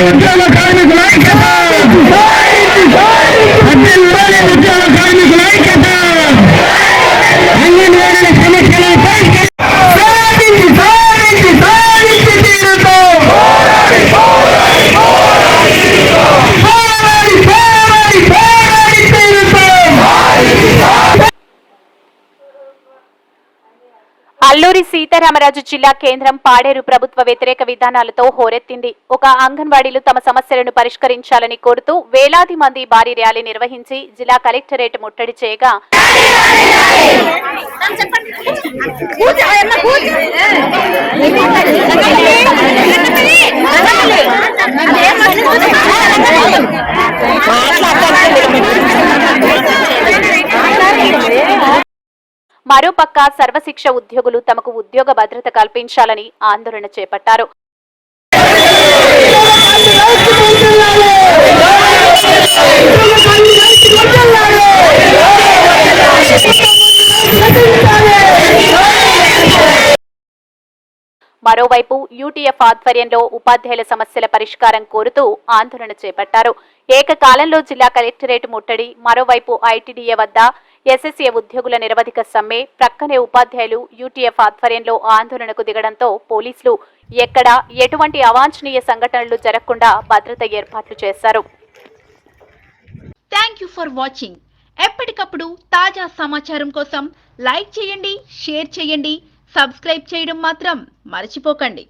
Bürger keine Gleichheit! Alluri Sitaramaraju జిల్లా కేంద్రం పాడేరు ప్రభుత్వ వ్యతిరేక విధానాలతో హోరెత్తింది. ఒక అంగన్వాడీలు తమ సమస్యలను పరిష్కరించాలని కోరుతూ వేలాది మంది భారీ ర్యాలీ నిర్వహించి జిల్లా కలెక్టరేట్ ముట్టడి చేయగా మరోపక్క సర్వశిక్ష ఉద్యోగులు తమకు ఉద్యోగ భద్రత కల్పించాలని ఆందోళన చేపట్టారు. మరోవైపు యూటీఎఫ్ ఆధ్వర్యంలో ఉపాధ్యాయుల సమస్యల పరిష్కారం కోరుతూ ఆందోళన చేపట్టారు. ఏకకాలంలో జిల్లా కలెక్టరేట్ ముట్టడి మరోవైపు ఐటీడీఏ వద్ద ఎస్ఎస్ఏ ఉద్యోగుల నిరవధిక సమ్మె ప్రక్కనే ఉపాధ్యాయులు యూటీఎఫ్ ఆధ్వర్యంలో ఆందోళనకు దిగడంతో పోలీసులు ఎక్కడ ఎటువంటి అవాంఛనీయ సంఘటనలు జరగకుండా భద్రత ఏర్పాట్లు చేశారు. థ్యాంక్ యూ ఫర్ వాచింగ్ ఎప్పటికప్పుడు తాజా సమాచారం కోసం లైక్ చేయండి షేర్ చేయండి సబ్స్క్రైబ్ చేయడం మాత్రం మర్చిపోకండి.